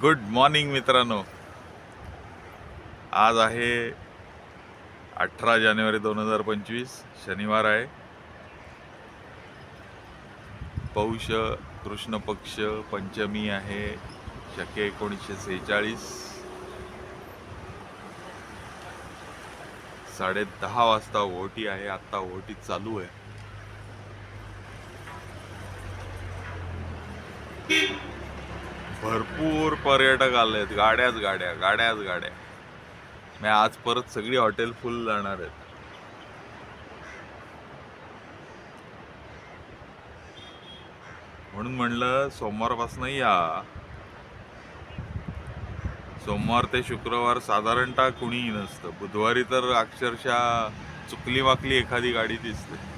Good morning मित्रांनो. आज आहे अठरा जानेवारी दोन हजार पंचवीस शनिवार आहे. पौष कृष्ण पक्ष पंचमी आहे शके एकोणीसशे सेहेचाळीस. साडे दहा वाजता ओटी आहे आत्ता ओटी चालू आहे. भरपूर पर्यटक आलेत गाड्याच गाड्या गाड्याच गाड्या. मी आज परत सगळी हॉटेल फुल जाणार आहेत. म्हणून म्हणलं सोमवारपासून या. सोमवार ते शुक्रवार साधारणतः कुणीही नसतं. बुधवारी तर अक्षरशः चुकली माकली एखादी गाडी दिसते.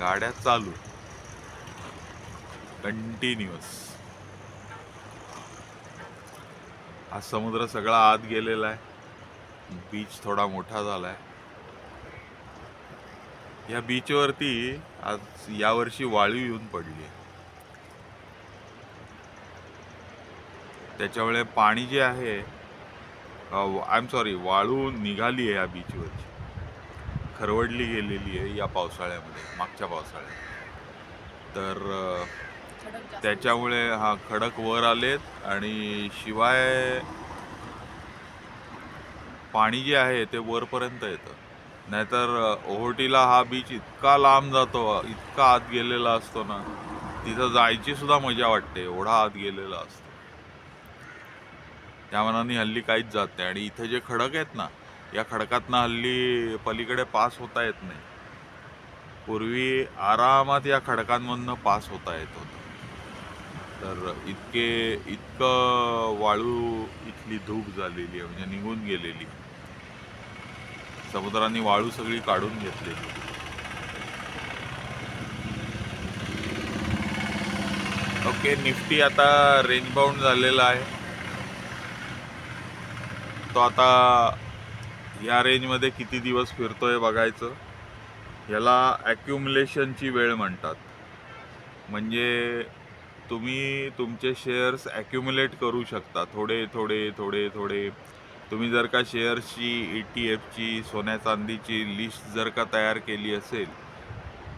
गाड्या चालू. कंटिन्युअस हा समुद्र सगळा आत गेलेला आहे. बीच थोडा मोठा झालाय. या बीचवरती आज यावर्षी वाळू येऊन पडली आहे. त्याच्यामुळे पाणी जे आहे आय एम सॉरी वाळू निघाली आहे या बीचवरची खरवडली गेलेली आहे या पावसाळ्यामध्ये मागच्या पावसाळ्यात. तर त्याच्यामुळे हा खडक वर आलेत आणि शिवाय पाणी जे आहे ते वरपर्यंत येतं. नाहीतर ओहोटीला हा बीच इतका लांब जातो इतका आत गेलेला असतो ना तिथं जायची सुद्धा मजा वाटते एवढा आत गेलेला असतो. त्या मनाने हल्ली काहीच जात नाही आणि इथे जे खडक आहेत ना या खडकातनं हल्ली पलीकडे पास होता येत नाही. पूर्वी आरामात या खडकांमधनं पास होता येत होतं. तर इतके इतकं वाळू इथली धूप झालेली आहे म्हणजे निघून गेलेली समुद्राने वाळू सगळी काढून घेतलेली ओके निफ्टी आता रेंज बाउंड झालेला आहे. तो आता या रेंजमध्ये किती दिवस फिरतोय बघायचं? याला ॲक्युमुलेशनची वेळ म्हणतात. म्हणजे तुम्ही तुमचे शेअर्स ॲक्युमुलेट करू शकता. थोडे थोडे थोडे थोडे. तुम्ही जर का शेअर्सची ई टी एफची सोन्या चांदीची लिस्ट जर का तयार केली असेल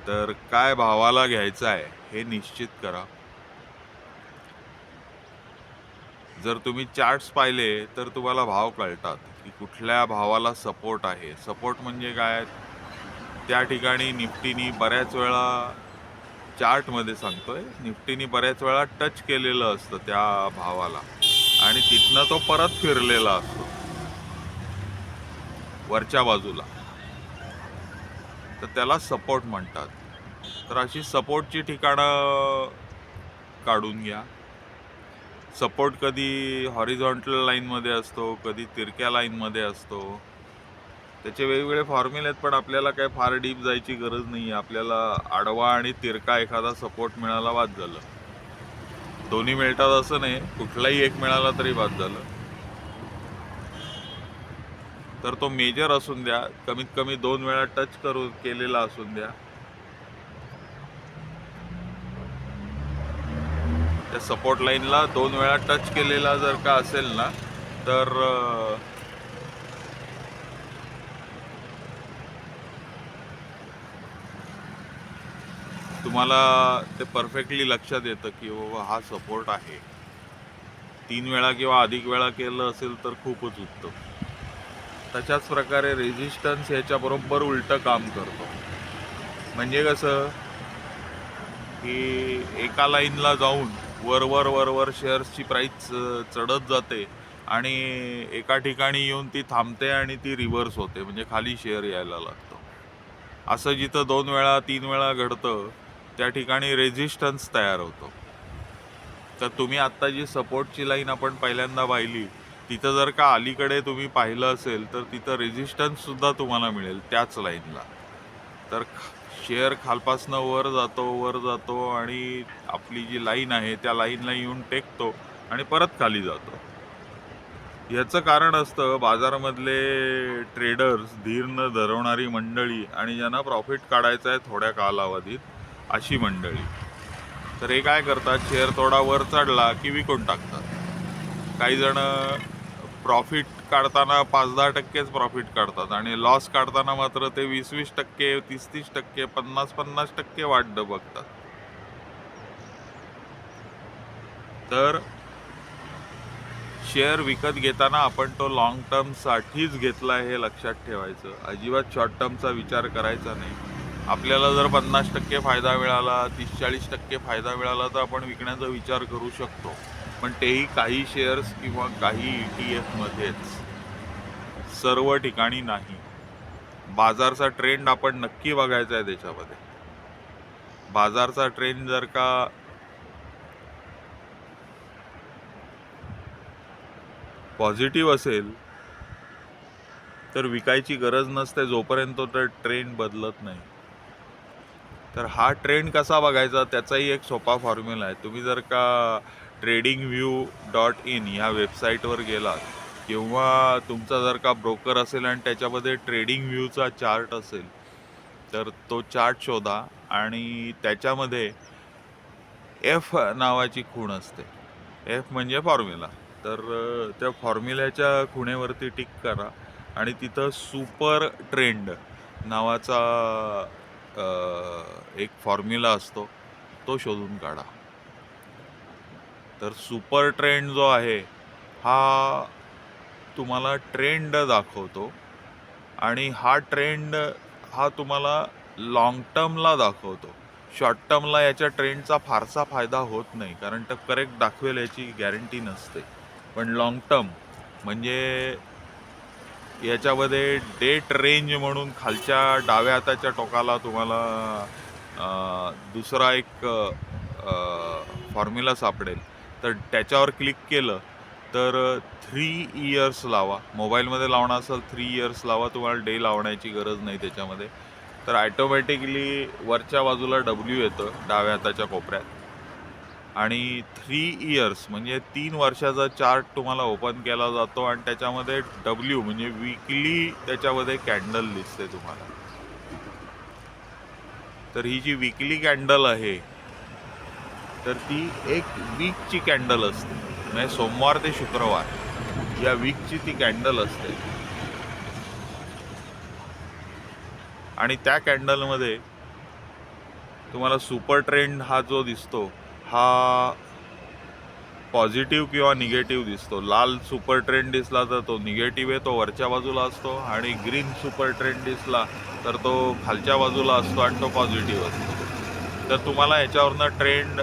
तर काय भावाला घ्यायचं आहे हे निश्चित करा. जर तुम्ही चार्ट्स पाहिले तर तुम्हाला भाव कळतात. की कुठल्या भावाला सपोर्ट आहे. सपोर्ट म्हणजे काय? त्या ठिकाणी निफ्टीनी बऱ्याच वेळा चार्टमध्ये सांगतोय. निफ्टीनी बऱ्याच वेळा टच केलेलं असतं त्या भावाला. आणि तिथनं तो परत फिरलेला असतो. वरच्या बाजूला. तर त्याला सपोर्ट म्हणतात. तर अशी सपोर्टची ठिकाणं काढून घ्या. सपोर्ट कधी हॉरिझॉन्टल लाईनमध्ये असतो कधी तिरक्या लाईनमध्ये असतो. त्याचे वेगवेगळे फॉर्म्युले आहेत पण आपल्याला काय फार डीप जायची गरज नाही आपल्याला आडवा आणि तिरका एखादा सपोर्ट मिळाला बाद झालं. दोन्ही मिळतात असं नाही कुठलाही एक मिळाला तरी बाद झालं. तर तो मेजर असून द्या कमीत कमी दोन वेळा टच करू केलेला असून द्या. त्या सपोर्ट लाईनला दोन वेळा टच केलेला जर का असेल ना तर तुम्हाला ते परफेक्टली लक्षात येतं की बाबा हा सपोर्ट आहे. तीन वेळा किंवा अधिक वेळा केलं असेल तर खूपच उत्तम. तशाच प्रकारे रेझिस्टन्स ह्याच्याबरोबर उलटं काम करतो. म्हणजे कसं की एका लाईनला जाऊन वर वर वर वर शेअर्सची प्राईस चढत जाते आणि एका ठिकाणी येऊन ती थांबते आणि ती रिव्हर्स होते म्हणजे खाली शेअर यायला लागतो. असं जिथं दोन वेळा तीन वेळा घडतं त्या ठिकाणी रेझिस्टन्स तयार होतो. तर तुम्ही आत्ता जी सपोर्टची लाईन आपण पहिल्यांदा पाहिली तिथं जर का अलीकडे तुम्ही पाहिलं असेल तर तिथं रेझिस्टन्ससुद्धा तुम्हाला मिळेल त्याच लाईनला तर शेअर खालपासनं वर जातो वर जातो आणि आपली जी लाईन आहे त्या लाईनला येऊन टेकतो आणि परत खाली जातो. याचं कारण असतं बाजारामधले ट्रेडर्स धीर न धरवणारी मंडळी आणि ज्यांना प्रॉफिट काढायचं आहे थोड्या कालावधीत अशी मंडळी. तर हे काय करतात? शेअर थोडा वर चढला की विकून टाकतात. काही जण प्रॉफिट काढताना पाच दहा टक्केच प्रॉफिट काढतात. आणि लॉस काढताना मात्र ते वीस वीस टक्के तीस तीस टक्के पन्नास पन्नास टक्के वाढ बघतात. तर शेअर विकत घेताना आपण तो लॉंग टर्मसाठीच घेतला हे लक्षात ठेवायचं. अजिबात शॉर्ट टर्मचा विचार करायचा नाही. आपल्याला जर पन्नास टक्के फायदा मिळाला तीस चाळीस टक्के फायदा मिळाला तर आपण विकण्याचा विचार करू शकतो. पण तेही काही शेअर्स किंवा काही ई टी एफमध्येच सर्व ठिकाणी नाही. बाजारचा ट्रेंड आपण नक्की बघायचा आहे त्याच्यामध्ये बाजारचा ट्रेंड जर का पॉझिटिव्ह असेल तर विकायची गरज नसते जोपर्यंत तो तर ट्रेंड बदलत नाही. तर हा ट्रेंड कसा बघायचा त्याचाही एक सोपा फॉर्म्युला आहे. तुम्ही जर का ट्रेडिंग व्ह्यू डॉट इन ह्या वेबसाईटवर गेलात किंवा तुमचा जर का ब्रोकर असेल आणि त्याच्यामध्ये ट्रेडिंग व्ह्यूचा चार्ट असेल तर तो चार्ट शोधा आणि त्याच्यामध्ये एफ नावाची खूण असते. एफ म्हणजे फॉर्म्युला तर त्या फॉर्म्युल्याच्या खुणेवरती टिक करा आणि तिथं सुपर ट्रेंड नावाचा एक फॉर्म्युला असतो तो शोधून काढा. तर सुपर ट्रेंड जो आहे हा तुम्हाला ट्रेंड दाखवतो. आणि हा ट्रेंड हा तुम्हाला लॉंग टर्मला दाखवतो. शॉर्ट टर्मला याच्या ट्रेंडचा फारसा फायदा होत नाही कारण तर करेक्ट दाखवेल याची गॅरंटी नसते. पण लॉंग टर्म म्हणजे याच्यामध्ये डेट रेंज म्हणून खालच्या डाव्या हाताच्या टोकाला तुम्हाला दुसरा एक फॉर्म्युला सापडेल. तर त्याच्यावर क्लिक केलं तर थ्री इयर्स लावा. मोबाईलमध्ये लावणं असेल थ्री इयर्स लावा. तुम्हाला डे लावण्याची गरज नाही त्याच्यामध्ये. तर ॲटोमॅटिकली वरच्या बाजूला डब्ल्यू येतं डाव्या हाताच्या कोपऱ्यात. आणि थ्री इयर्स म्हणजे तीन वर्षाचा चार्ट तुम्हाला ओपन केला जातो आणि त्याच्यामध्ये डब्ल्यू म्हणजे विकली त्याच्यामध्ये कॅन्डल दिसते तुम्हाला. तर ही जी विकली कॅन्डल आहे तर ती एक वीकची कॅन्डल असते. म्हणजे सोमवार ते शुक्रवार या वीकची ती कॅन्डल असते. आणि त्या कॅन्डलमध्ये तुम्हाला सुपर ट्रेंड हा जो दिसतो हा पॉझिटिव्ह किंवा निगेटिव्ह दिसतो. लाल सुपर ट्रेंड दिसला तर तो निगेटिव्ह आहे तो वरच्या बाजूला असतो आणि ग्रीन सुपर ट्रेंड दिसला तर तो खालच्या बाजूला असतो आणि तो पॉझिटिव्ह असतो. तर तुम्हाला याच्यावरनं ट्रेंड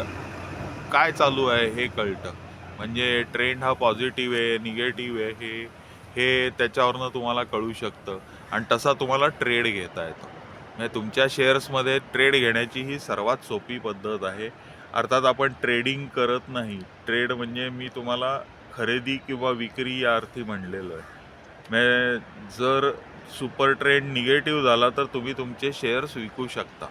काय चालू आहे हे कळतं. म्हणजे ट्रेंड हा पॉझिटिव्ह आहे निगेटिव्ह आहे हे हे त्याच्यावरनं तुम्हाला कळू शकतं. आणि तसा तुम्हाला ट्रेड घेता येतो. म्हणजे तुमच्या शेअर्समध्ये ट्रेड घेण्याची ही सर्वात सोपी पद्धत आहे. अर्थात आपण ट्रेडिंग करत नाही. ट्रेड म्हणजे मी तुम्हाला खरेदी किंवा विक्री या अर्थी म्हणलेलं आहे. म्हणजे जर सुपर ट्रेंड निगेटिव्ह झाला तर तुम्ही तुमचे शेअर्स विकू शकता.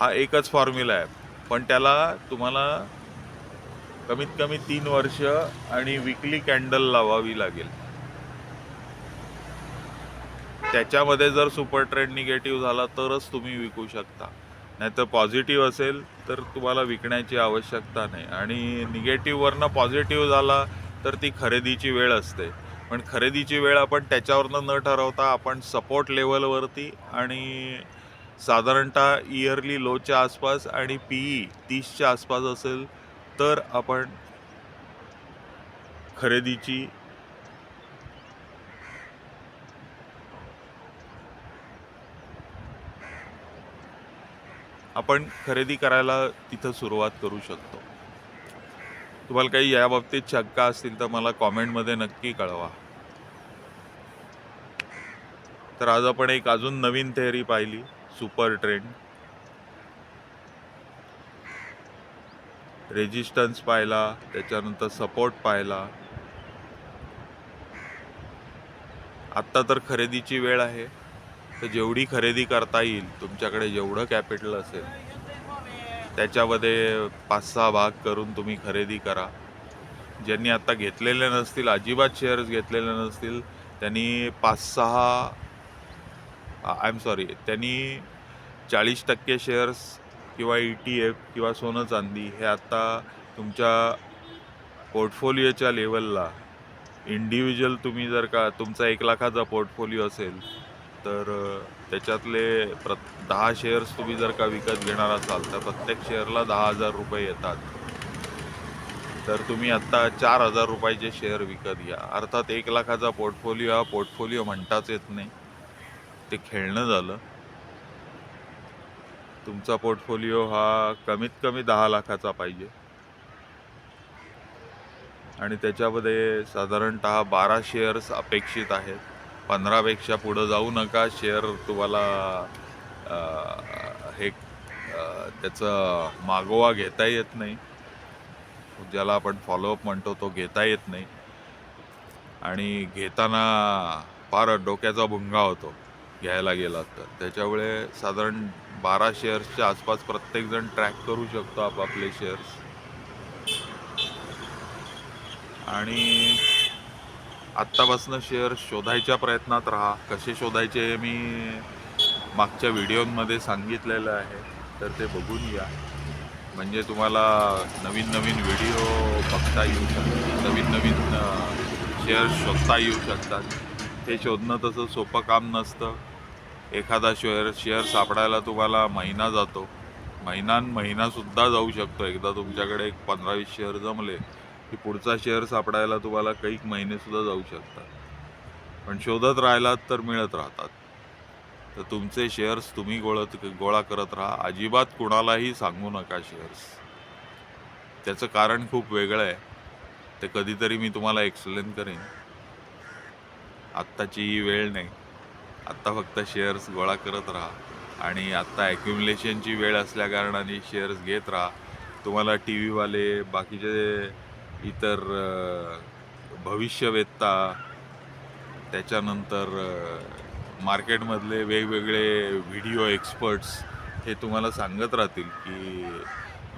हा एकच फॉर्म्युला आहे. पण त्याला तुम्हाला कमीत कमी तीन वर्ष आणि विकली कॅन्डल लावावी लागेल. त्याच्यामध्ये जर सुपर ट्रेड निगेटिव्ह झाला तरच तुम्ही विकू शकता. नाहीतर पॉझिटिव्ह असेल तर तुम्हाला विकण्याची आवश्यकता नाही. आणि निगेटिव्हवरनं पॉझिटिव्ह झाला तर ती खरेदीची वेळ असते. पण खरेदीची वेळ आपण त्याच्यावरनं न ठरवता आपण सपोर्ट लेवलवरती आणि साधारणतः इयरली लोच्या आसपास आणि पी ई तीसच्या आसपास असेल तर आपण खरेदीची आपण खरेदी करायला तिथं सुरुवात करू शकतो. तुम्हाला काही या बाबतीत शंका असतील तर मला कॉमेंटमध्ये नक्की कळवा. तर आज आपण एक अजून नवीन थेअरी पाहिली. सुपर ट्रेंड रेजिस्टन्स पाहिला त्याच्यानंतर सपोर्ट पाहिला. आत्ता तर खरेदीची वेळ आहे. तर जेवढी खरेदी करता येईल तुमच्याकडे जेवढं कॅपिटल असेल त्याच्यामध्ये पाच सहा भाग करून तुम्ही खरेदी करा. ज्यांनी आत्ता घेतलेले नसतील अजिबात शेअर्स घेतलेले नसतील त्यांनी पाच सहा आय एम सॉरी त्यांनी चाळीस टक्के शेअर्स किंवा ई टी एफ किंवा सोनं चांदी हे आत्ता तुमच्या पोर्टफोलिओच्या लेवलला इंडिव्हिज्युअल तुम्ही जर का तुमचा एक लाखाचा पोर्टफोलिओ असेल तर त्याच्यातले प्र दहा शेअर्स तुम्ही जर का विकत घेणार असाल तर प्रत्येक शेअरला दहा हजार रुपये येतात. तर तुम्ही आत्ता चार हजार रुपयाचे शेअर विकत घ्या. अर्थात एक लाखाचा पोर्टफोलिओ हा पोर्टफोलिओ म्हणताच येत नाही. ते खेळणं झालं. तुमचा पोर्टफोलिओ हा कमीत कमी दहा लाखाचा पाहिजे. आणि त्याच्यामध्ये साधारणत बारा शेअर्स अपेक्षित आहेत. पंधरापेक्षा पुढं जाऊ नका. शेअर तुम्हाला हे त्याचं मागोवा घेता येत नाही. ज्याला आपण फॉलोअप म्हणतो तो घेता येत नाही. आणि घेताना फार डोक्याचा भुंगा होतो. घ्यायला गेलात तर. त्याच्यामुळे साधारण बारा शेअर्सच्या आसपास प्रत्येकजण ट्रॅक करू शकतो आपापले शेअर्स. आणि आत्तापासून शेअर शोधायच्या प्रयत्नात राहा. कसे शोधायचे हे मी मागच्या व्हिडिओमध्ये सांगितलेलं आहे. तर ते बघून घ्या. म्हणजे तुम्हाला नवीन नवीन व्हिडिओ बघता येऊ शकतात. नवीन नवीन शेअर्स शोधता येऊ शकतात. हे शोधणं तसं सोपं काम नसतं. एखादा शेअर शेअर सापडायला तुम्हाला महिना जातो. महिना महिनासुद्धा जाऊ शकतो. एकदा तुमच्याकडे एक पंधरा वीस शेअर जमले की पुढचा शेअर सापडायला तुम्हाला काही महिनेसुद्धा जाऊ शकतात. पण शोधत राहिलात तर मिळत राहतात. तर तुमचे शेअर्स तुम्ही गोळत गोळा करत राहा. अजिबात कुणालाही सांगू नका शेअर्स त्याचं कारण खूप वेगळं आहे. ते कधीतरी मी तुम्हाला एक्सप्लेन करेन. आत्ताची ही वेळ नाही. आत्ता फक्त शेअर्स गोळा करत राहा. आणि आत्ता ॲक्युमुलेशनची वेळ असल्याकारणाने शेअर्स घेत राहा. तुम्हाला टी व्हीवाले बाकीचे इतर भविष्यवेत्ता त्याच्यानंतर मार्केटमधले वेगवेगळे व्हिडिओ एक्सपर्ट्स हे तुम्हाला सांगत राहतील की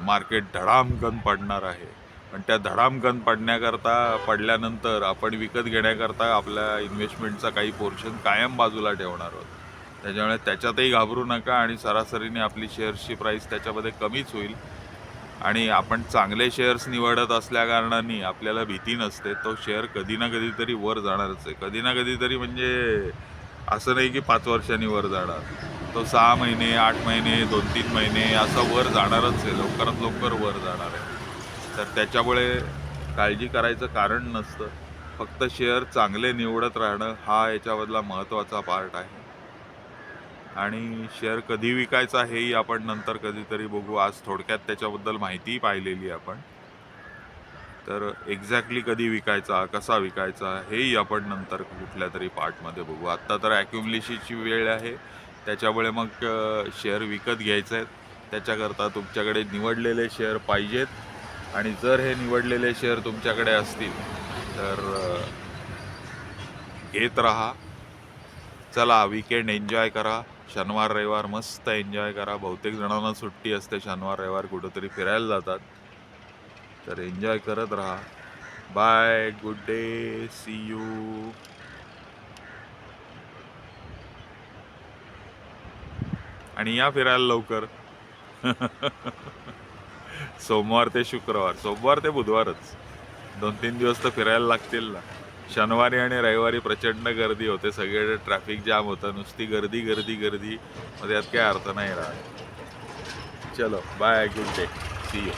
मार्केट धडामकन पडणार आहे. पण त्या धडामकन पडण्याकरता पडल्यानंतर आपण विकत घेण्याकरता आपल्या इन्व्हेस्टमेंटचा काही पोर्शन कायम बाजूला ठेवणार आहोत. त्याच्यामुळे त्याच्यातही घाबरू नका आणि सरासरीने आपली शेअर्सची प्राईस त्याच्यामध्ये कमीच होईल. आणि आपण चांगले शेअर्स निवडत असल्याकारणाने आपल्याला भीती नसते. तो शेअर कधी ना कधीतरी वर जाणारच आहे. कधी ना कधीतरी म्हणजे असं नाही की पाच वर्षांनी वर जाणार. तो सहा महिने आठ महिने दोन तीन महिने असं वर जाणारच आहे. लवकरात लवकर वर जाणार आहे. तर त्याच्यामुळे काळजी करायचं कारण नसतं. फक्त शेअर चांगले निवडत राहणं हा याच्यामधला महत्त्वाचा पार्ट आहे. आणि शेअर कधी विकायचा हेही आपण नंतर कधीतरी बघू. आज थोडक्यात त्याच्याबद्दल माहितीही पाहिलेली आपण. तर एक्झॅक्टली कधी विकायचा कसा विकायचा हेही आपण नंतर कुठल्या तरी पार्टमध्ये बघू. आत्ता तर ॲक्युमुलेशनची वेळ आहे. त्याच्यामुळे मग शेअर विकत घ्यायचे आहेत त्याच्याकरता तुमच्याकडे निवडलेले शेअर पाहिजेत. आणि जर हे निवडलेले शेअर तुमच्याकडे असतील तर घेत राहा. चला विकेंड एन्जॉय करा. शनिवार रविवार मस्त एन्जॉय करा. बहुतेक जणांना सुट्टी असते शनिवार रविवार कुठंतरी फिरायला जातात. तर एन्जॉय करत राहा. Bye good day see you आणि या फिरायला लवकर. सोमवार ते शुक्रवार. सोमवार ते बुधवारच. दोन तीन दिवस तर फिरायला लागतील ना. शनिवारी आणि रविवारी प्रचंड गर्दी होते. सगळे ट्रॅफिक जाम होतं. नुसती गर्दी गर्दी गर्दी. मग त्यात काय अर्थ नाही राहत. चलो bye good day see you